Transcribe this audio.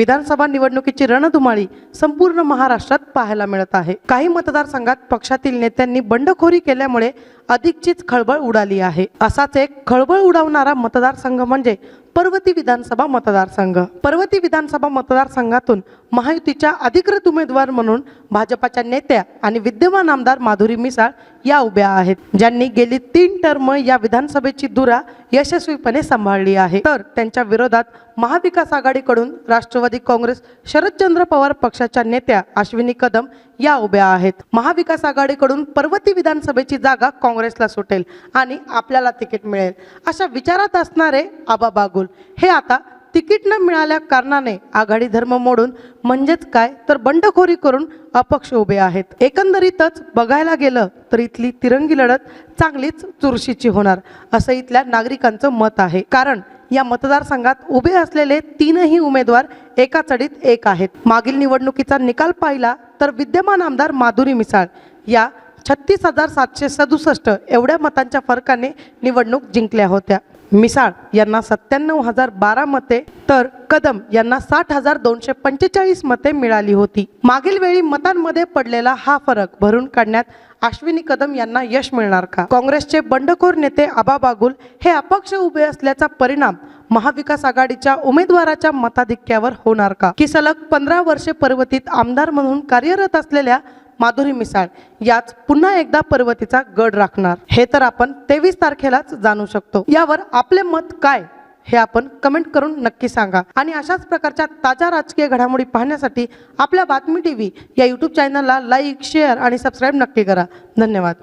विधानसभा निवडणुकीची रणधुमाळी संपूर्ण महाराष्ट्रात पाहायला मिळत आहे. काही मतदारसंघात पक्षातील नेत्यांनी बंडखोरी केल्यामुळे अधिकचीच खळबळ उडाली आहे. असाच एक खळबळ उडवणारा मतदारसंघ म्हणजे पर्वती विधानसभा मतदारसंघ. पर्वती विधानसभा मतदारसंघातून महायुतीच्या अधिकृत उमेदवार म्हणून भाजपाच्या नेत्या आणि विद्यमान आमदार माधुरी मिसाळ या उभ्या आहेत. ज्यांनी गेली तीन टर्म या विधानसभेची धुरा यशस्वीपणे सांभाळली आहे. तर त्यांच्या विरोधात महाविकास आघाडीकडून राष्ट्रवादी काँग्रेस शरदचंद्र पवार पक्षाच्या नेत्या अश्विनी कदम या उभ्या आहेत. महाविकास आघाडीकडून पर्वती विधानसभेची जागा काँग्रेसला सुटेल आणि आपल्याला तिकीट मिळेल. अशा विचारात असणारे आबा बागुल. हे आता तिकीट न मिळाल्या कारणाने आघाडी धर्म मोडून म्हणजेच काय तर बंडखोरी करून अपक्ष उभे आहेत. एकंदरीतच बघायला गेलं तर इथली तिरंगी लढत चांगलीच चुरशीची होणार असं इथल्या नागरिकांचं मत आहे. कारण या मतदारसंघात उभे असलेले तीनही उमेदवार एका चढीत एक आहेत. मागील निवडणुकीचा निकाल पाहिला तर विद्यमान आमदार माधुरी मिसाळ या छत्तीस हजार सातशे सदुसष्ट एवढ्या मतांच्या फरकाने निवडणूक जिंकल्या होत्या. मिसाळ यांना सत्त्याण्णव हजार बारा मते तर कदम यांना साठ हजार दोनशे पंचेचाळीस मते मिळाली होती. मागील वेळी मतांमध्ये पडलेला हा फरक भरून काढण्यात अश्विनी कदम यांना यश मिळणार का? काँग्रेसचे बंडखोर नेते आबा बागुल हे अपक्ष उभे असल्याचा परिणाम महाविकास आघाडीच्या उमेदवाराच्या मताधिक्यावर होणार का? की सलग पंधरा वर्षे पर्वतीत आमदार म्हणून कार्यरत असलेल्या माधुरी मिसाळ याच पुन्हा एकदा पर्वतीचा गड राखणार. हे तर आपण तेवीस तारखेलाच जाणू शकतो. यावर आपले मत काय? हे आपण कमेंट करून नक्की सांगा. आणि अशाच प्रकारच्या ताज्या राजकीय घडामोडी पाहण्यासाठी आपल्या बातमी टी व्ही या यूट्यूब चॅनलला लाईक शेअर आणि सबस्क्राईब नक्की करा. धन्यवाद.